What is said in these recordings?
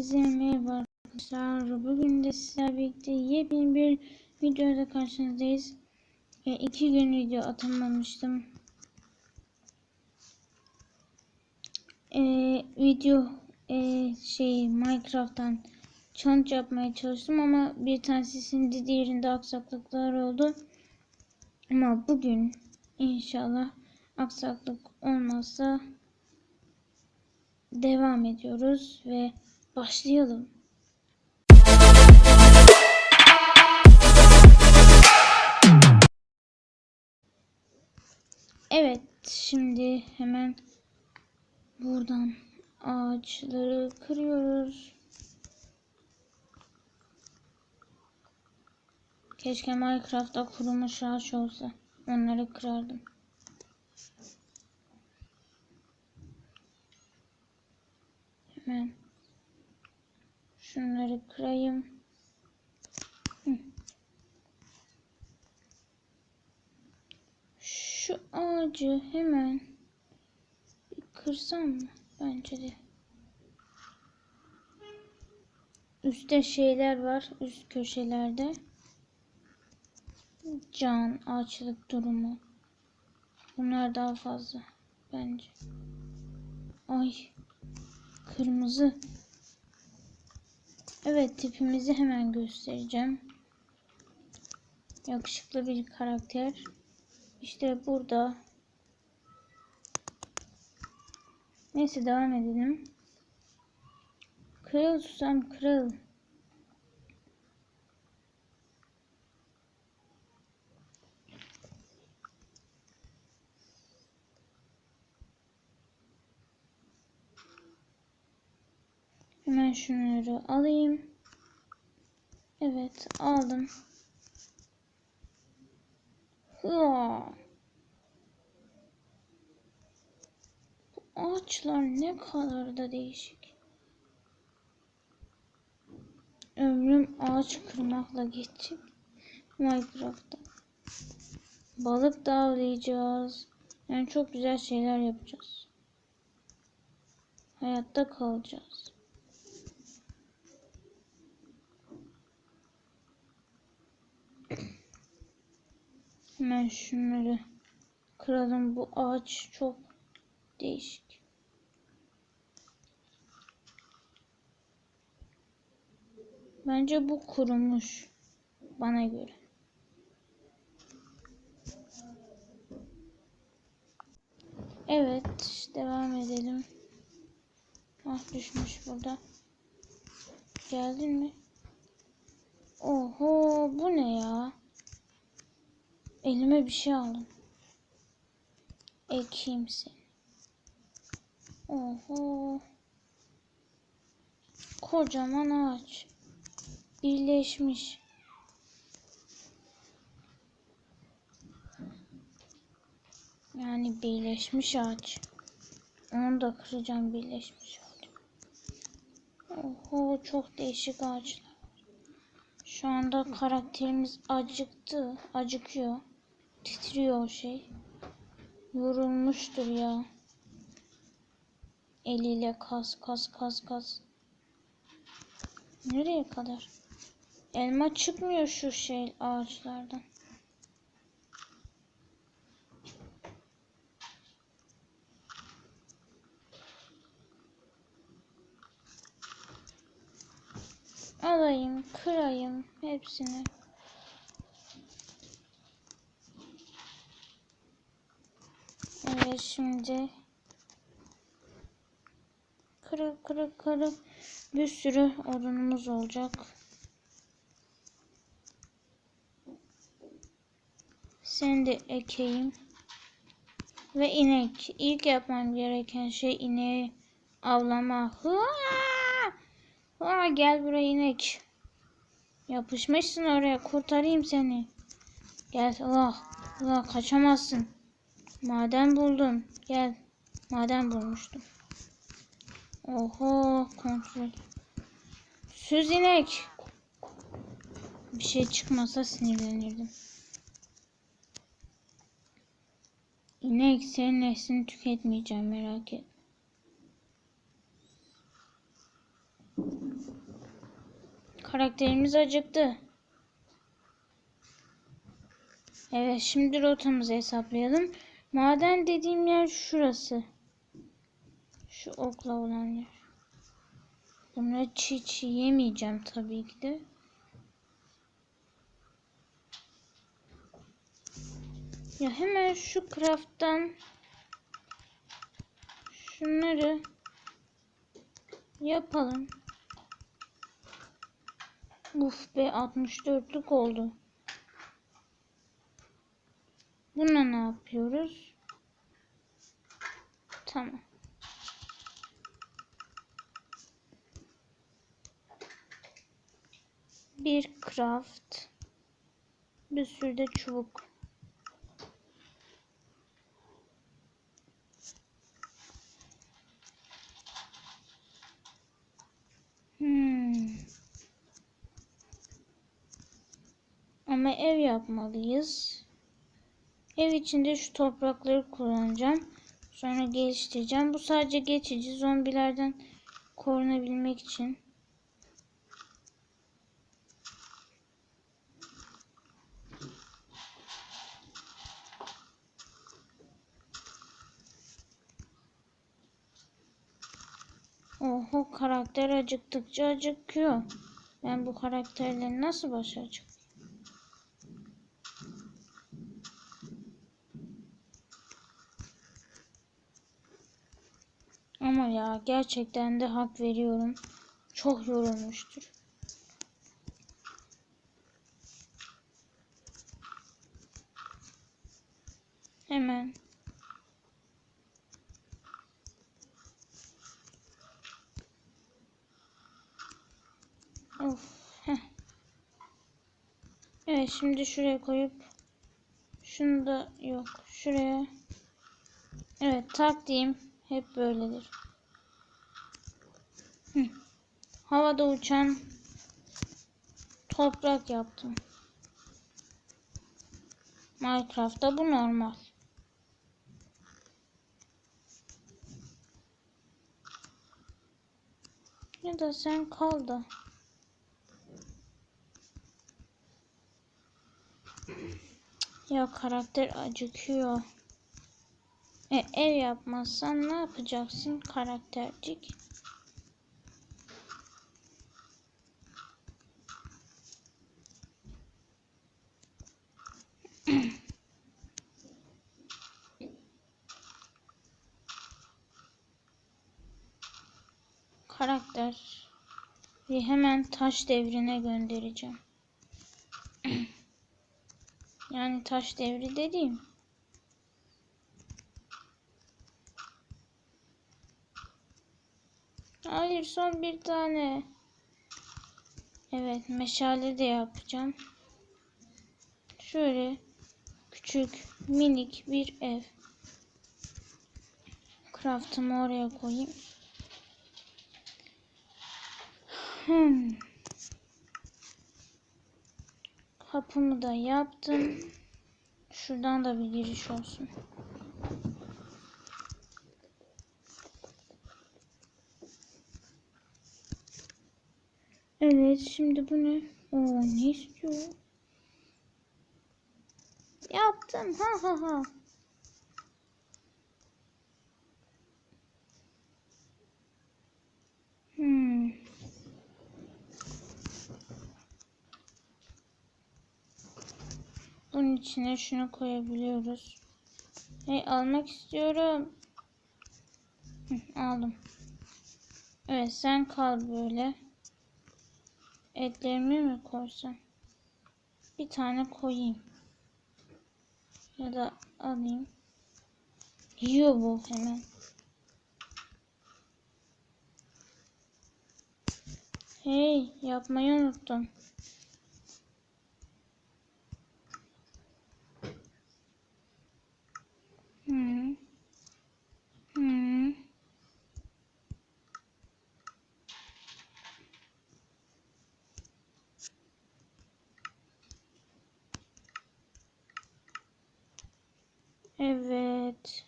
Herkese merhaba arkadaşlar. Bugün de sizlerle birlikte yepyeni bir videoda karşınızdayız. E, iki gün video atamamıştım. E, video e, şey Minecraft'tan challenge yapmaya çalıştım ama bir tanesinin diğerinde aksaklıklar oldu. Ama bugün inşallah aksaklık olmazsa devam ediyoruz ve başlayalım. Evet, şimdi hemen buradan ağaçları kırıyoruz. Keşke Minecraft'ta kurumuş ağaç olsa. Onları kırardım. Hemen şunları kırayım. Şu ağacı hemen bir kırsam mı? Bence de. Üstte şeyler var. Üst köşelerde. Can, ağaçlık durumu. Bunlar daha fazla. Bence. Ay. Kırmızı. Evet tipimizi hemen göstereceğim. Yakışıklı bir karakter. İşte burada. Neyse devam edelim. Kırıl susam kırıl. Hemen şunları alayım. Evet aldım. Bu ağaçlar ne kadar da değişik. Ömrüm ağaç kırmakla geçecek. Minecraft'ta. Balık da avlayacağız. Yani çok güzel şeyler yapacağız. Hayatta kalacağız. Hemen şunları kıralım. Bu ağaç çok değişik. Bence bu kurumuş. Bana göre. Evet. Devam edelim. Ah düşmüş burada. Geldin mi? Oho bu ne ya? Elime bir şey aldım. Ekeyim seni. Oho. Kocaman ağaç. Birleşmiş. Yani birleşmiş ağaç. Onu da kıracağım birleşmiş ağaç. Oho çok değişik ağaçlar. Şu anda karakterimiz acıktı. Acıkıyor. Titriyor o şey. Yorulmuştur ya. Eliyle kas kas kas kas. Nereye kadar? Elma çıkmıyor şu şey ağaçlardan. Alayım, kırayım hepsini. Evet şimdi kırık kırık kırık bir sürü odunumuz olacak. Seni de ekeyim. Ve inek. İlk yapmam gereken şey ineği avlama. Hıa! Hıa, gel buraya inek. Yapışmışsın oraya. Kurtarayım seni. Gel. Allah. Allah kaçamazsın. Maden buldum. Gel. Maden bulmuştum. Oho kontrol. Süz inek. Bir şey çıkmasa sinirlenirdim. İnek senin neslini tüketmeyeceğim merak etme. Karakterimiz acıktı. Evet şimdi rotamızı hesaplayalım. Maden dediğim yer şurası. Şu okla olan yer. Bunları çiğ çiğ yemeyeceğim tabii ki de. Ya hemen şu craft'tan şunları yapalım. Uf be 64'lük oldu. Buna ne yapıyoruz? Tamam. Bir craft. Bir sürü de çubuk. Hmm. Ama ev yapmalıyız. Ev içinde şu toprakları kullanacağım. Sonra geliştireceğim. Bu sadece geçici zombilerden korunabilmek için. Oho karakter acıktıkça acıkıyor. Ben bu karakterleri nasıl başaracağım? Ama gerçekten de hak veriyorum. Çok yorulmuştur. Hemen Of. Heh. Evet şimdi şuraya koyup şunu da yok. Şuraya. Evet taktiğim hep böyledir. Hı. Havada uçan toprak yaptım. Minecraft'ta bu normal. Ya da sen kal da. Ya karakter acıkıyor. E, ev yapmazsan ne yapacaksın karaktercik? Karakter hemen taş devrine göndereceğim. Yani taş devri dediğim. Hayır son bir tane. Evet meşale de yapacağım. Şöyle küçük minik bir ev. Craft'ımı oraya koyayım. Hmm. Kapımı da yaptım. Şuradan da bir giriş olsun. Evet şimdi bu ne? Oo ne istiyor? Yaptım ha ha ha. Hmm. Bunun içine şunu koyabiliyoruz. Hey almak istiyorum. Aldım. Evet sen kal böyle. Etlerimi mi koysam? Bir tane koyayım. Ya da alayım. Yiyor bu hemen. Hey yapmayı unuttum. Hmm. Hmm. Evet.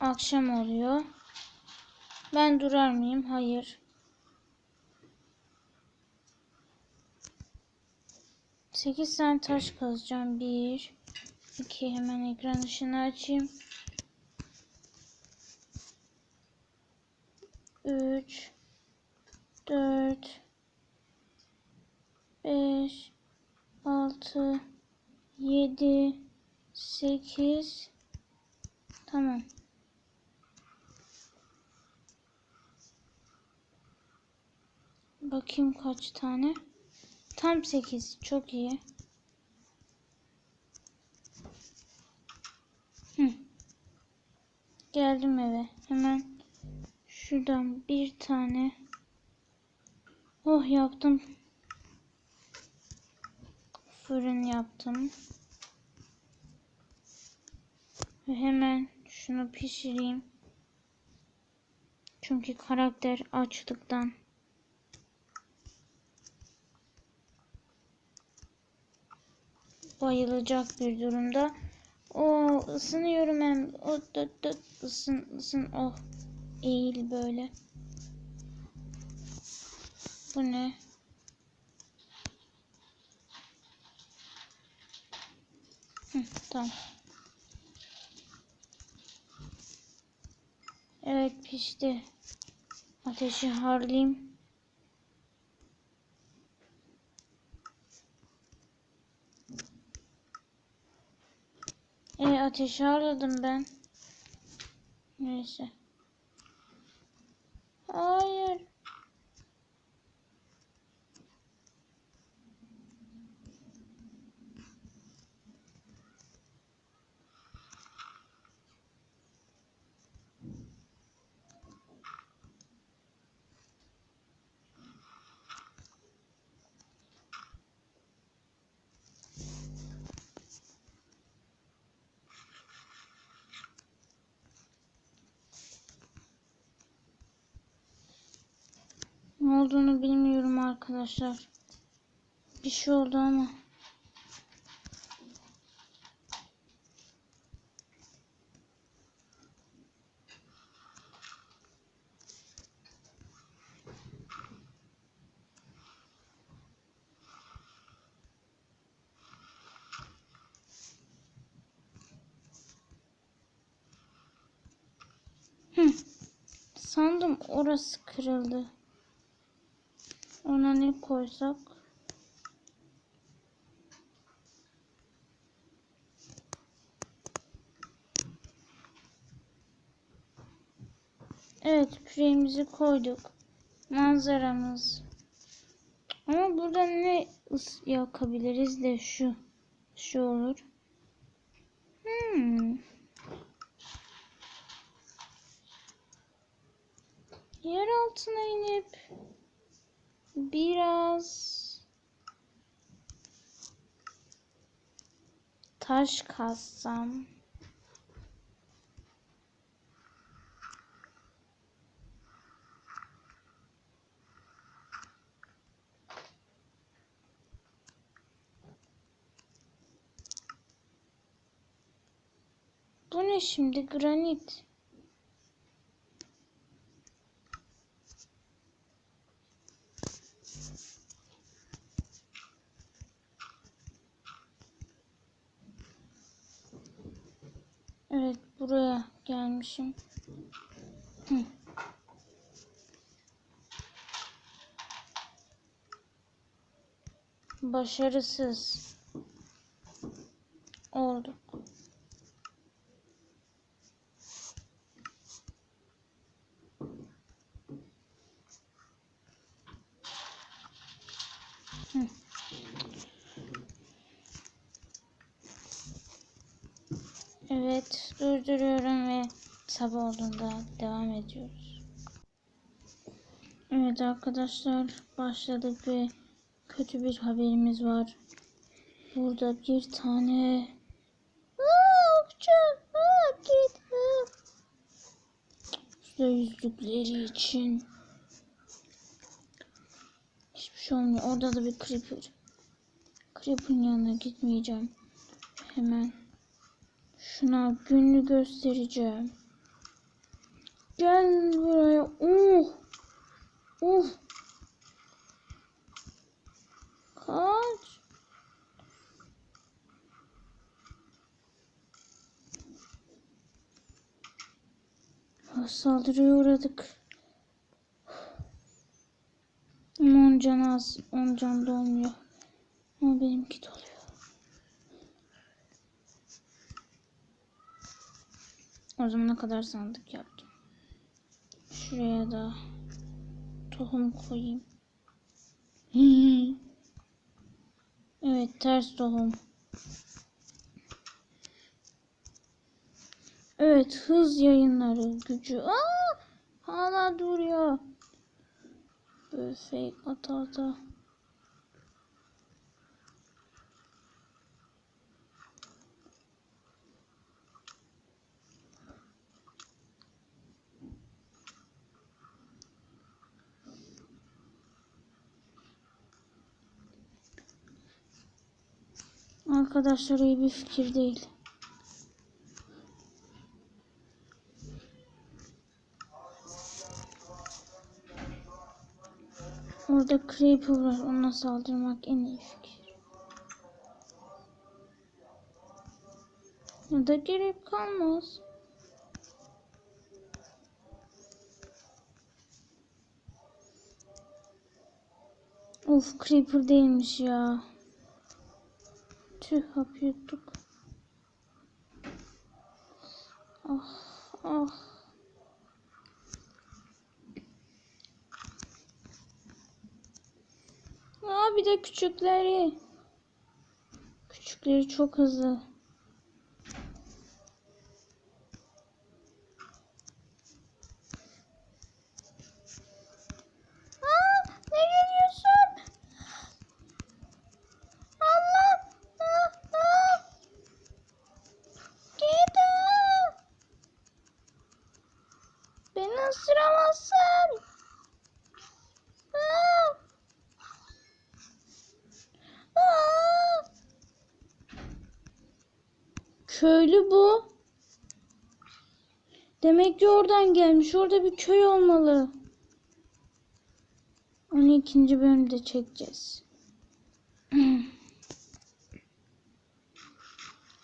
Akşam oluyor. Ben durar mıyım? Hayır. Sekiz tane taş kazacağım. Bir, iki. Hemen ekran ışığını açayım. Üç, dört, beş, altı, yedi, sekiz. Tamam. Bakayım kaç tane. Tam 8. Çok iyi. Hı. Geldim eve. Hemen şuradan bir tane. Oh yaptım. Fırın yaptım. Ve hemen şunu pişireyim. Çünkü karakter açlıktan bayılacak bir durumda. O ısınıyorum hem. O dıt dıt ısın ısın. Oh eğil böyle. Bu ne? Hı, tamam. Evet pişti. Ateşi harlayayım. E ateşi harladım ben. Neyse. Hayır. Ne olduğunu bilmiyorum arkadaşlar. Bir şey oldu ama. Sandım orası kırıldı. Ona ne koysak? Evet küreğimizi koyduk. Manzaramız. Ama burada ne yakabiliriz de şu. Şu olur. Hmm. Yer altına inip biraz taş kazsam. Bu ne şimdi? Granit. Evet buraya gelmişim. Hı. Başarısız olduk. Evet durduruyorum ve sabah olduğunda devam ediyoruz. Evet arkadaşlar başladık ve kötü bir haberimiz var. Burada bir tane Aa, okçu. Aa, git. Aa. Suda yüzdükleri için hiçbir şey olmuyor. Orada da bir creeper. Creeper'ın yanına gitmeyeceğim. Hemen şuna günlü göstereceğim. Gel buraya. Uh. Uh. Kaç. Saldırıya uğradık. Ama on can az. On can dolmuyor. Ama benimki doluyor. O zamana kadar sandık yaptım. Şuraya da tohum koyayım. Evet ters tohum. Evet hız yayınları gücü. Aa, hala duruyor. Böyle fake ata ata. Arkadaşlar iyi bir fikir değil. Orada Creeper var. Ona saldırmak en iyi fikir. Ya da gerek kalmaz. Of Creeper değilmiş ya. Tüh hap yuttuk. Ah ah. Aa bir de küçükleri. Küçükleri çok hızlı. Aa, ne geliyorsun? Allah! Ah, ah! Git! ah! Beni ısıramazsın. Ah! Aa! Köylü bu. Demek ki oradan gelmiş. Orada bir köy olmalı. Onu ikinci bölümde çekeceğiz.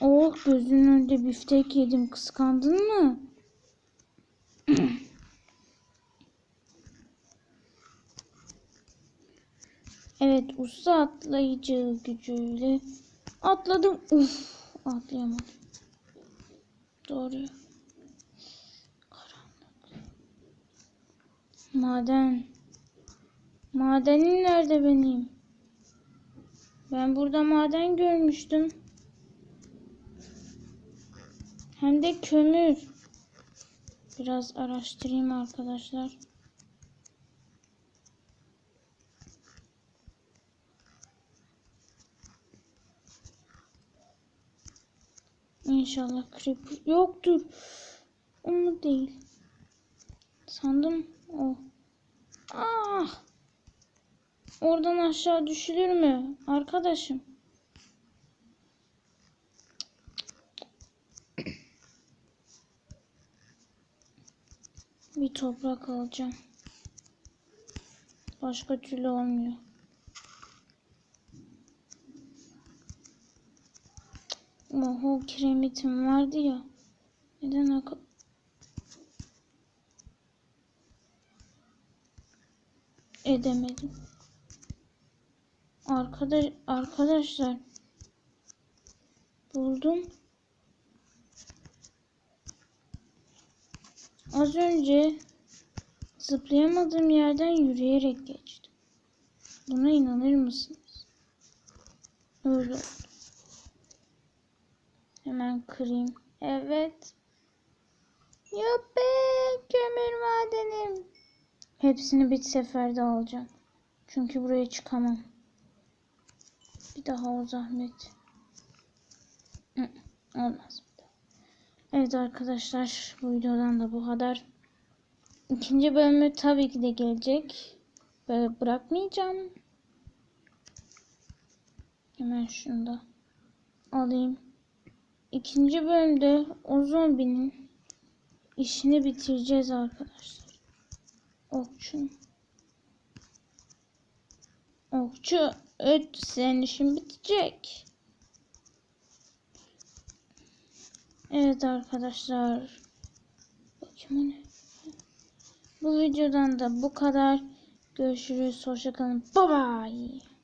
oh gözünün önünde biftek yedim. Kıskandın mı? Evet usta atlayıcı gücüyle atladım. Uf atlayamadım. Doğru. Karanlık. Maden. Madenim nerede benim? Ben burada maden görmüştüm. Hem de kömür. Biraz araştırayım arkadaşlar. İnşallah creeper yoktur. O mu değil? Sandım o. Ah! Oradan aşağı düşülür mü? Arkadaşım. Bir toprak alacağım. Başka türlü olmuyor. Oho kiremitim vardı ya. Neden ak edemedim. Arkadaş arkadaşlar buldum. Az önce zıplayamadığım yerden yürüyerek geçtim. Buna inanır mısınız? Öyle oldu. Hemen kırayım. Evet. Yuppi kömür madenim. Hepsini bir seferde alacağım. Çünkü buraya çıkamam. Bir daha o zahmet. Olmaz. Evet arkadaşlar bu videodan da bu kadar. İkinci bölümü tabii ki de gelecek. Böyle bırakmayacağım. Hemen şunu da alayım. İkinci bölümde o zombinin işini bitireceğiz arkadaşlar. Okçu. Okçu öt senin işin bitecek. Evet arkadaşlar. Bakayım ne? Bu videodan da bu kadar. Görüşürüz. Hoşçakalın. Bye bye.